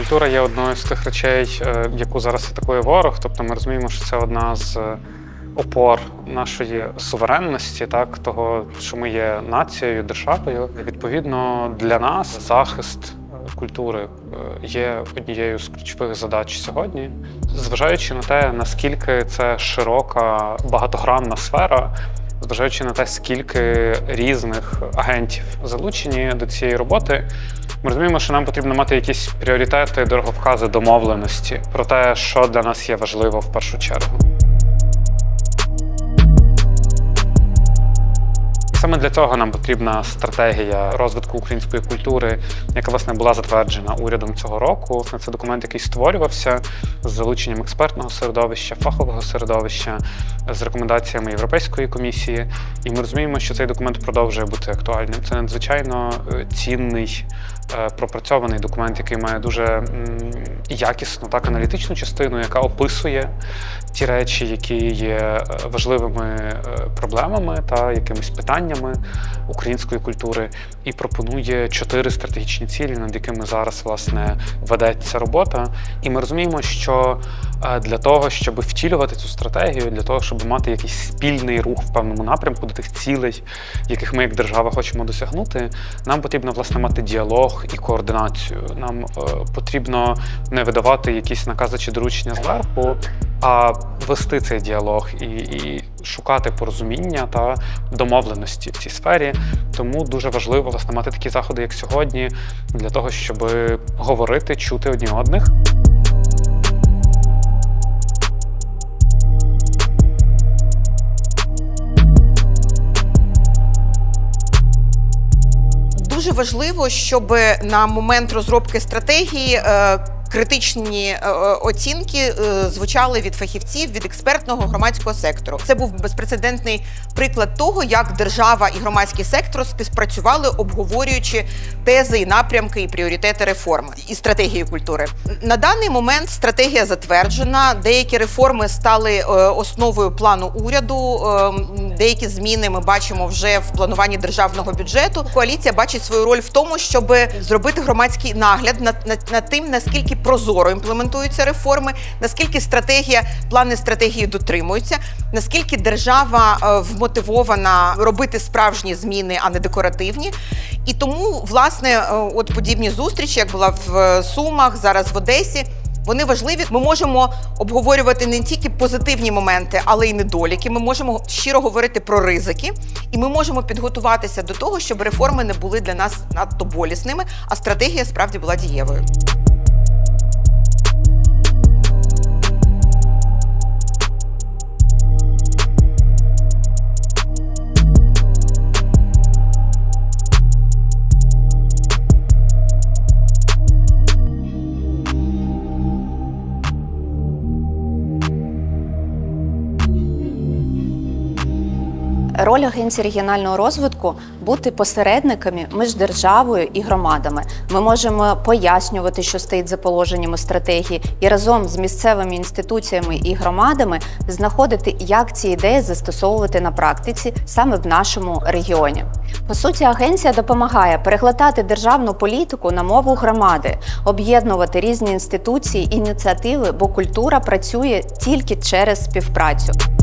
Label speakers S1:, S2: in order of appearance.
S1: культура є одною з тих речей, е, яку зараз атакує ворог. Тобто ми розуміємо, що це одна з е, опор нашої суверенності, так того, що ми є нацією, державою. Відповідно, для нас захист е, культури є однією з ключових задач сьогодні, зважаючи на те, наскільки це широка багатогранна сфера. Зважаючи на те, скільки різних агентів залучені до цієї роботи, ми розуміємо, що нам потрібно мати якісь пріоритети, дороговкази, домовленості про те, що для нас є важливо в першу чергу. Саме для цього нам потрібна стратегія розвитку української культури, яка власне була затверджена урядом цього року. Це документ, який створювався з залученням експертного середовища, фахового середовища, з рекомендаціями Європейської комісії. І ми розуміємо, що цей документ продовжує бути актуальним. Це надзвичайно е, цінний, е, пропрацьований документ, який має дуже якісну, так аналітичну частину, яка описує ті речі, які є е, важливими е, проблемами та якимись питаннями української культури, і пропонує чотири стратегічні цілі, над якими зараз власне ведеться робота. І ми розуміємо, що е, для того, щоб втілювати цю стратегію, для того, щоб мати якийсь спільний рух в певному напрямку до тих цілей, яких ми як держава хочемо досягнути, нам потрібно власне мати діалог і координацію. Нам потрібно не видавати якісь накази чи доручення зверху, а вести цей діалог і, і шукати порозуміння та домовленості в цій сфері. Тому дуже важливо власне мати такі заходи, як сьогодні, для того, щоб говорити, чути одні одних.
S2: Дуже важливо, щоб на момент розробки стратегії е, критичні е, е, оцінки е, звучали від фахівців, від експертного громадського сектору. Це був безпрецедентний приклад того, як держава і громадський сектор співпрацювали, обговорюючи тези і напрямки і пріоритети реформ і стратегії культури. На даний момент стратегія затверджена. Деякі реформи стали основою плану уряду. Деякі зміни ми бачимо вже в плануванні державного бюджету. Коаліція бачить свою роль в тому, щоб зробити громадський нагляд над, над, над тим, наскільки прозоро імплементуються реформи, наскільки стратегія, плани стратегії дотримуються, наскільки держава е, вмотивована робити справжні зміни, а не декоративні. І тому, власне, е, от подібні зустрічі, як була в е, Сумах, зараз в Одесі. Вони важливі. Ми можемо обговорювати не тільки позитивні моменти, але й недоліки. Ми можемо щиро говорити про ризики, і ми можемо підготуватися до того, щоб реформи не були для нас надто болісними, а стратегія справді була дієвою.
S3: Роль Агенції регіонального розвитку бути посередниками між державою і громадами. Ми можемо пояснювати, що стоїть за положеннями стратегії, і разом з місцевими інституціями і громадами знаходити, як ці ідеї застосовувати на практиці саме в нашому регіоні. По суті, агенція допомагає перекладати державну політику на мову громади, об'єднувати різні інституції, ініціативи, бо культура працює тільки через співпрацю.